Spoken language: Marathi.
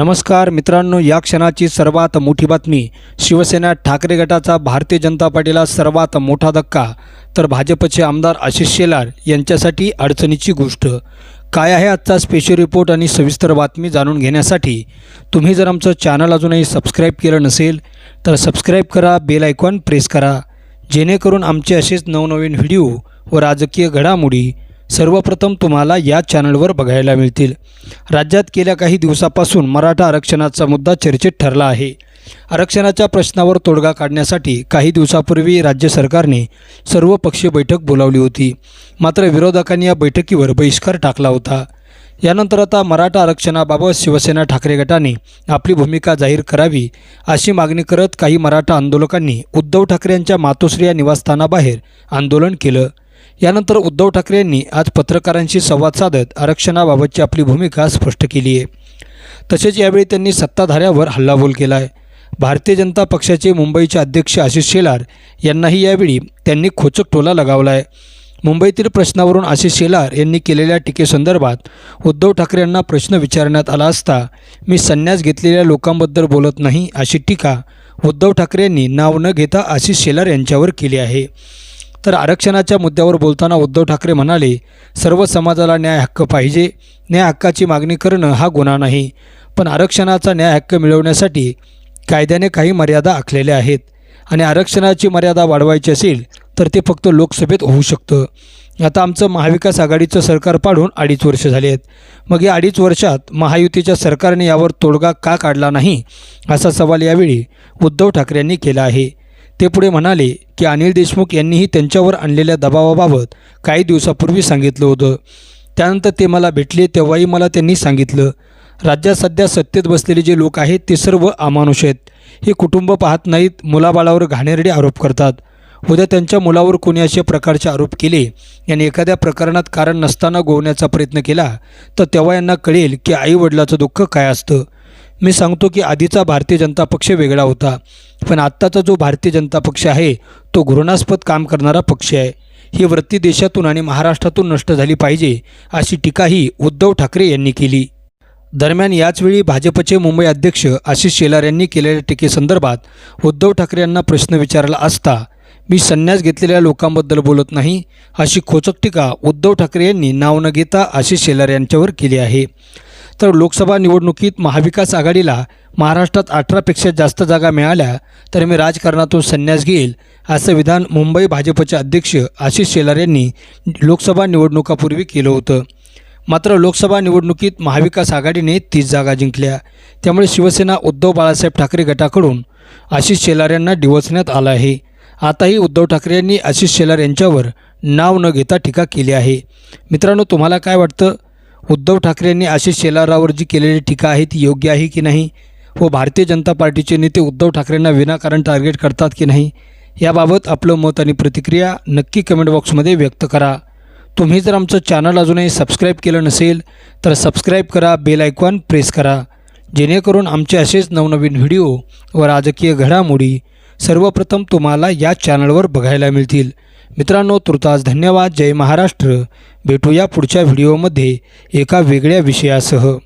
नमस्कार मित्रांनो या क्षणाची सर्वात मोठी बातमी. शिवसेना ठाकरे गटाचा भारतीय जनता पार्टीला सर्वात मोठा धक्का. तर भाजपचे आमदार आशिष शेलार यांच्यासाठी अडचणीची गोष्ट. काय आहे आजचा स्पेशल रिपोर्ट आणि सविस्तर बातमी जाणून घेण्यासाठी? तुम्ही जर आमचं चॅनल अजूनही सबस्क्राईब केलं नसेल तर सबस्क्राईब करा बेल आयकॉन प्रेस करा. जेणेकरून आमचे असेच नवनवीन व्हिडिओ व राजकीय घडामोडी सर्वप्रथम तुम्हाला या चॅनलवर बघायला मिळतील. राज्यात गेल्या काही दिवसापासून मराठा आरक्षणाचा मुद्दा चर्चेत ठरला आहे. आरक्षणाच्या प्रश्नावर तोडगा काढण्यासाठी काही दिवसापूर्वी राज्य सरकारने सर्वपक्षीय बैठक बोलावली होती. मात्र विरोधकांनी या बैठकीवर बहिष्कार टाकला होता. यानंतर आता मराठा आरक्षणाबाबत शिवसेना ठाकरे गटाने आपली भूमिका जाहीर करावी अशी मागणी करत काही मराठा आंदोलकांनी उद्धव ठाकरे यांच्या मातोश्री या निवासस्थानाबाहेर आंदोलन केलं. यानंतर उद्धव ठाकरे यांनी आज पत्रकारांशी संवाद साधत आरक्षणाबाबतची आपली भूमिका स्पष्ट केली आहे. तसेच यावेळी त्यांनी सत्ताधाऱ्यावर हल्लाबोल केला आहे भारतीय जनता पक्षाचे मुंबईचे अध्यक्ष आशिष शेलार यांनाही यावेळी त्यांनी खोचक टोला लगावला आहे मुंबईतील प्रश्नावरून आशिष शेलार यांनी केलेल्या टीकेसंदर्भात उद्धव ठाकरे यांना प्रश्न विचारण्यात आला असता मी संन्यास घेतलेल्या लोकांबद्दल बोलत नाही अशी टीका उद्धव ठाकरे यांनी नाव न घेता आशिष शेलार यांच्यावर केली आहे. तर आरक्षणाच्या मुद्द्यावर बोलताना उद्धव ठाकरे म्हणाले सर्व समाजाला न्याय हक्क पाहिजे. न्याय हक्काची मागणी करणं हा गुन्हा नाही. पण आरक्षणाचा न्याय हक्क मिळवण्यासाठी कायद्याने काही मर्यादा आखलेल्या आहेत. आणि आरक्षणाची मर्यादा वाढवायची असेल तर ते फक्त लोकसभेत होऊ शकतं. आता आमचं महाविकास आघाडीचं सरकार पाडून अडीच वर्ष झाली आहेत. मग या अडीच वर्षात महायुतीच्या सरकारने यावर तोडगा का काढला नाही असा सवाल यावेळी उद्धव ठाकरे यांनी केला आहे. ते पुढे म्हणाले की अनिल देशमुख यांनीही त्यांच्यावर आणलेल्या दबावाबाबत काही दिवसापूर्वी सांगितलं होतं. त्यानंतर ते मला भेटले तेव्हाही मला त्यांनी सांगितलं. राज्यात सध्या सत्तेत बसलेले जे लोक आहेत ते सर्व अमानुष आहेत. हे कुटुंब पाहत नाहीत मुलाबाळावर घाणेरडे आरोप करतात. उद्या त्यांच्या मुलावर कोणी अशा प्रकारचे आरोप केले यांनी एखाद्या प्रकरणात कारण नसताना गोवण्याचा प्रयत्न केला तर तेव्हा यांना कळेल की आईवडिलाचं दुःख काय असतं. मी सांगतो की आधीचा भारतीय जनता पक्ष वेगळा होता. पण आत्ताचा जो भारतीय जनता पक्ष आहे तो घृणास्पद काम करणारा पक्ष आहे. ही वृत्ती देशातून आणि महाराष्ट्रातून नष्ट झाली पाहिजे अशी टीकाही उद्धव ठाकरे यांनी केली. दरम्यान याचवेळी भाजपचे मुंबई अध्यक्ष आशिष शेलार यांनी केलेल्या टीकेसंदर्भात उद्धव ठाकरे यांना प्रश्न विचारला असता मी संन्यास घेतलेल्या लोकांबद्दल बोलत नाही अशी खोचक टीका उद्धव ठाकरे यांनी नाव न घेता आशिष शेलार यांच्यावर केली आहे. तर लोकसभा निवडणुकीत महाविकास आघाडीला महाराष्ट्रात अठरापेक्षा जास्त जागा मिळाल्या तर मी राजकारणातून संन्यास घेईल असं विधान मुंबई भाजपचे अध्यक्ष आशिष शेलार यांनी लोकसभा निवडणुकापूर्वी केलं होतं. मात्र लोकसभा निवडणुकीत महाविकास आघाडीने तीस जागा जिंकल्या. त्यामुळे शिवसेना उद्धव बाळासाहेब ठाकरे गटाकडून आशिष शेलार यांना डिवचण्यात आलं आहे. आताही उद्धव ठाकरे यांनी आशिष शेलार यांच्यावर नाव न घेता टीका केली आहे. मित्रांनो तुम्हाला काय वाटतं? उद्धव ठाकरेंनी आशिष शेलारावर जी केलेली टीका आहे ती योग्य आहे की नाही? व भारतीय जनता पार्टीचे नेते उद्धव ठाकरेंना विनाकारण टार्गेट करतात की नाही? याबाबत आपलं मत आणि प्रतिक्रिया नक्की कमेंट बॉक्समध्ये व्यक्त करा. तुम्ही जर आमचं चॅनल अजूनही सबस्क्राईब केलं नसेल तर सबस्क्राईब करा बेल आयकॉन प्रेस करा. जेणेकरून आमचे असेच नवनवीन व्हिडिओ व राजकीय घडामोडी सर्वप्रथम तुम्हाला या चॅनलवर बघायला मिळतील. मित्रांनो तुर्तास धन्यवाद. जय महाराष्ट्र. भेटूया पुढच्या व्हिडिओमध्ये एका वेगळ्या विषयासह.